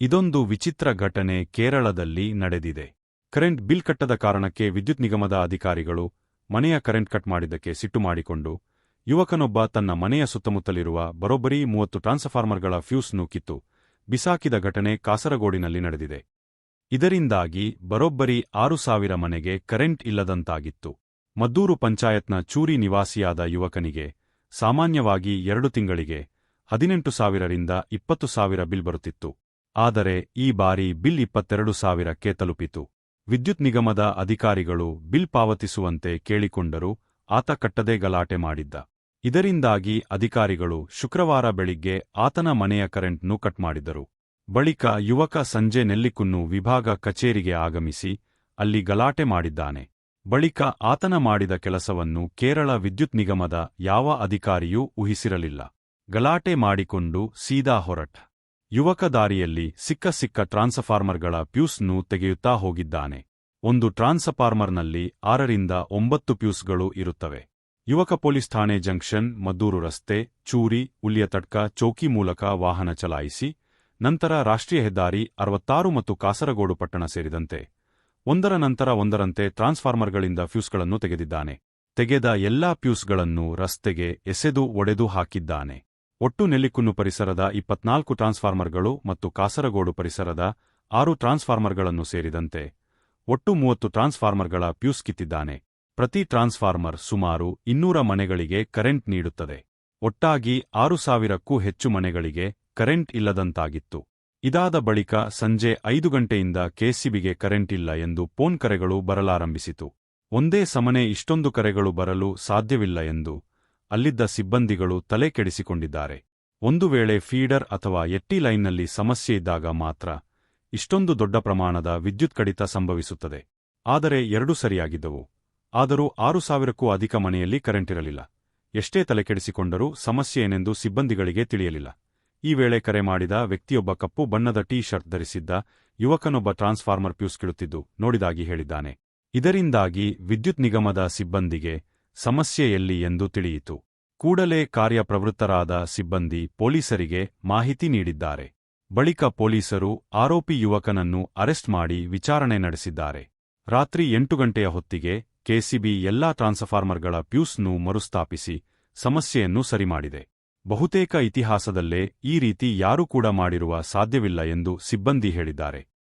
ಇದೊಂದು ವಿಚಿತ್ರ ಘಟನೆ ಕೇರಳದಲ್ಲಿ ನಡೆದಿದೆ. ಕರೆಂಟ್ ಬಿಲ್ ಕಟ್ಟದ ಕಾರಣಕ್ಕೆ ವಿದ್ಯುತ್ ನಿಗಮದ ಅಧಿಕಾರಿಗಳು ಮನೆಯ ಕರೆಂಟ್ ಕಟ್ ಮಾಡಿದ್ದಕ್ಕೆ ಸಿಟ್ಟು ಮಾಡಿಕೊಂಡು, ಯುವಕನೊಬ್ಬ ತನ್ನ ಮನೆಯ ಸುತ್ತಮುತ್ತಲಿರುವ ಬರೋಬ್ಬರಿ ಮೂವತ್ತು ಟ್ರಾನ್ಸ್ಫಾರ್ಮರ್ಗಳ ಫ್ಯೂಸ್ ನೂಕಿತ್ತು. ಬಿಸಾಕಿದ ಘಟನೆ ಕಾಸರಗೋಡಿನಲ್ಲಿ ನಡೆದಿದೆ. ಇದರಿಂದಾಗಿ ಬರೋಬ್ಬರಿ ಆರು ಸಾವಿರ ಮನೆಗೆ ಕರೆಂಟ್ ಇಲ್ಲದಂತಾಗಿತ್ತು. ಮದ್ದೂರು ಪಂಚಾಯತ್ನ ಚೂರಿ ನಿವಾಸಿಯಾದ ಯುವಕನಿಗೆ ಸಾಮಾನ್ಯವಾಗಿ ಎರಡು ತಿಂಗಳಿಗೆ ಹದಿನೆಂಟು ಸಾವಿರರಿಂದ ಇಪ್ಪತ್ತು ಸಾವಿರ ಬಿಲ್ ಬರುತ್ತಿತ್ತು. ಆದರೆ ಈ ಬಾರಿ ಬಿಲ್ ಇಪ್ಪತ್ತೆರಡು ಸಾವಿರಕ್ಕೆ ತಲುಪಿತು. ವಿದ್ಯುತ್ ನಿಗಮದ ಅಧಿಕಾರಿಗಳು ಬಿಲ್ ಪಾವತಿಸುವಂತೆ ಕೇಳಿಕೊಂಡರೂ ಆತ ಕಟ್ಟದೆ ಗಲಾಟೆ ಮಾಡಿದ್ದ. ಇದರಿಂದಾಗಿ ಅಧಿಕಾರಿಗಳು ಶುಕ್ರವಾರ ಬೆಳಿಗ್ಗೆ ಆತನ ಮನೆಯ ಕರೆಂಟ್ನು ಕಟ್ ಮಾಡಿದರು ಬಳಿಕ ಯುವಕ ಸಂಜೆ ನೆಲ್ಲಿಕುನ್ನು ವಿಭಾಗ ಕಚೇರಿಗೆ ಆಗಮಿಸಿ ಅಲ್ಲಿ ಗಲಾಟೆ ಮಾಡಿದ್ದಾನೆ. ಬಳಿಕ ಆತನ ಮಾಡಿದ ಕೆಲಸವನ್ನು ಕೇರಳ ವಿದ್ಯುತ್ ನಿಗಮದ ಯಾವ ಅಧಿಕಾರಿಯೂ ಊಹಿಸಿರಲಿಲ್ಲ. ಗಲಾಟೆ ಮಾಡಿಕೊಂಡು ಸೀದಾ ಹೊರಟ. ಯುವಕ ದಾರಿಯಲ್ಲಿ ಸಿಕ್ಕ ಸಿಕ್ಕ ಟ್ರಾನ್ಸ್ಫಾರ್ಮರ್ಗಳ ಪ್ಯೂಸ್ನು ತೆಗೆಯುತ್ತಾ ಹೋಗಿದ್ದಾನೆ. ಒಂದು ಟ್ರಾನ್ಸ್ಫಾರ್ಮರ್ನಲ್ಲಿ ಆರರಿಂದ ಒಂಬತ್ತು ಪ್ಯೂಸ್ಗಳು ಇರುತ್ತವೆ. ಯುವಕ ಪೊಲೀಸ್ ಠಾಣೆ ಜಂಕ್ಷನ್, ಮದ್ದೂರು ರಸ್ತೆ, ಚೂರಿ ಉಲಿಯತಡ್ಕ ಚೌಕಿ ಮೂಲಕ ವಾಹನ ಚಲಾಯಿಸಿ, ನಂತರ ರಾಷ್ಟ್ರೀಯ ಹೆದ್ದಾರಿ ಅರವತ್ತಾರು ಮತ್ತು ಕಾಸರಗೋಡು ಪಟ್ಟಣ ಸೇರಿದಂತೆ ಒಂದರ ನಂತರ ಒಂದರಂತೆ ಟ್ರಾನ್ಸ್ಫಾರ್ಮರ್ಗಳಿಂದ ಫ್ಯೂಸ್ಗಳನ್ನು ತೆಗೆದಿದ್ದಾನೆ. ತೆಗೆದ ಎಲ್ಲಾ ಪ್ಯೂಸ್ಗಳನ್ನು ರಸ್ತೆಗೆ ಎಸೆದು ಒಡೆದು ಹಾಕಿದ್ದಾನೆ. ಒಟ್ಟು ನೆಲ್ಲಿಕುನ್ನು ಪರಿಸರದ ಇಪ್ಪತ್ನಾಲ್ಕು ಟ್ರಾನ್ಸ್ಫಾರ್ಮರ್ಗಳು ಮತ್ತು ಕಾಸರಗೋಡು ಪರಿಸರದ ಆರು ಟ್ರಾನ್ಸ್ಫಾರ್ಮರ್ಗಳನ್ನು ಸೇರಿದಂತೆ ಒಟ್ಟು ಮೂವತ್ತು ಟ್ರಾನ್ಸ್ಫಾರ್ಮರ್ಗಳ ಪ್ಯೂಸ್ ಕಿತ್ತಿದ್ದಾನೆ. ಪ್ರತಿ ಟ್ರಾನ್ಸ್ಫಾರ್ಮರ್ ಸುಮಾರು ಇನ್ನೂರ ಮನೆಗಳಿಗೆ ಕರೆಂಟ್ ನೀಡುತ್ತದೆ. ಒಟ್ಟಾಗಿ ಆರು ಸಾವಿರಕ್ಕೂ ಹೆಚ್ಚು ಮನೆಗಳಿಗೆ ಕರೆಂಟ್ ಇಲ್ಲದಂತಾಗಿತ್ತು. ಇದಾದ ಬಳಿಕ ಸಂಜೆ ಐದು ಗಂಟೆಯಿಂದ ಕೆಸಿಬಿಗೆ ಕರೆಂಟ್ ಇಲ್ಲ ಎಂದು ಫೋನ್ ಕರೆಗಳು ಬರಲಾರಂಭಿಸಿತು. ಒಂದೇ ಸಮನೆ ಇಷ್ಟೊಂದು ಕರೆಗಳು ಬರಲು ಸಾಧ್ಯವಿಲ್ಲ ಎಂದು ಅಲ್ಲಿದ್ದ ಸಿಬ್ಬಂದಿಗಳು ತಲೆ ಕೆಡಿಸಿಕೊಂಡಿದ್ದಾರೆ. ಒಂದು ವೇಳೆ ಫೀಡರ್ ಅಥವಾ ಎಟ್ಟಿ ಲೈನ್ನಲ್ಲಿ ಸಮಸ್ಯೆ ಇದ್ದಾಗ ಮಾತ್ರ ಇಷ್ಟೊಂದು ದೊಡ್ಡ ಪ್ರಮಾಣದ ವಿದ್ಯುತ್ ಕಡಿತ ಸಂಭವಿಸುತ್ತದೆ. ಆದರೆ ಎರಡೂ ಸರಿಯಾಗಿದ್ದವು. ಆದರೂ ಆರು ಸಾವಿರಕ್ಕೂ ಅಧಿಕ ಮನೆಯಲ್ಲಿ ಕರೆಂಟ್ ಇರಲಿಲ್ಲ. ಎಷ್ಟೇ ತಲೆಕೆಡಿಸಿಕೊಂಡರೂ ಸಮಸ್ಯೆ ಏನೆಂದು ಸಿಬ್ಬಂದಿಗಳಿಗೆ ತಿಳಿಯಲಿಲ್ಲ. ಈ ವೇಳೆ ಕರೆ ಮಾಡಿದ ವ್ಯಕ್ತಿಯೊಬ್ಬ ಕಪ್ಪು ಬಣ್ಣದ ಟೀ ಶರ್ಟ್ ಧರಿಸಿದ್ದ ಯುವಕನೊಬ್ಬ ಟ್ರಾನ್ಸ್ಫಾರ್ಮರ್ ಪ್ಯೂಸ್ ಕಿಳುತ್ತಿದ್ದು ನೋಡಿದಾಗಿ ಹೇಳಿದ್ದಾನೆ. ಇದರಿಂದಾಗಿ ವಿದ್ಯುತ್ ನಿಗಮದ ಸಿಬ್ಬಂದಿಗೆ ಸಮಸ್ಯೆ ಎಲ್ಲಿ ಎಂದು ತಿಳಿಯಿತು. ಕೂಡಲೇ ಕಾರ್ಯಪ್ರವೃತ್ತರಾದ ಸಿಬ್ಬಂದಿ ಪೊಲೀಸರಿಗೆ ಮಾಹಿತಿ ನೀಡಿದ್ದಾರೆ. ಬಳಿಕ ಪೊಲೀಸರು ಆರೋಪಿ ಯುವಕನನ್ನು ಅರೆಸ್ಟ್ ಮಾಡಿ ವಿಚಾರಣೆ ನಡೆಸಿದ್ದಾರೆ. ರಾತ್ರಿ ಎಂಟು ಗಂಟೆಯ ಹೊತ್ತಿಗೆ ಕೆಸಿಬಿ ಎಲ್ಲಾ ಟ್ರಾನ್ಸ್ಫಾರ್ಮರ್ಗಳ ಪ್ಯೂಸ್ನು ಮರುಸ್ಥಾಪಿಸಿ ಸಮಸ್ಯೆಯನ್ನು ಸರಿಮಾಡಿದೆ. ಬಹುತೇಕ ಇತಿಹಾಸದಲ್ಲೇ ಈ ರೀತಿ ಯಾರೂ ಕೂಡ ಮಾಡಿರುವ ಸಾಧ್ಯವಿಲ್ಲ ಎಂದು ಸಿಬ್ಬಂದಿ ಹೇಳಿದ್ದಾರೆ.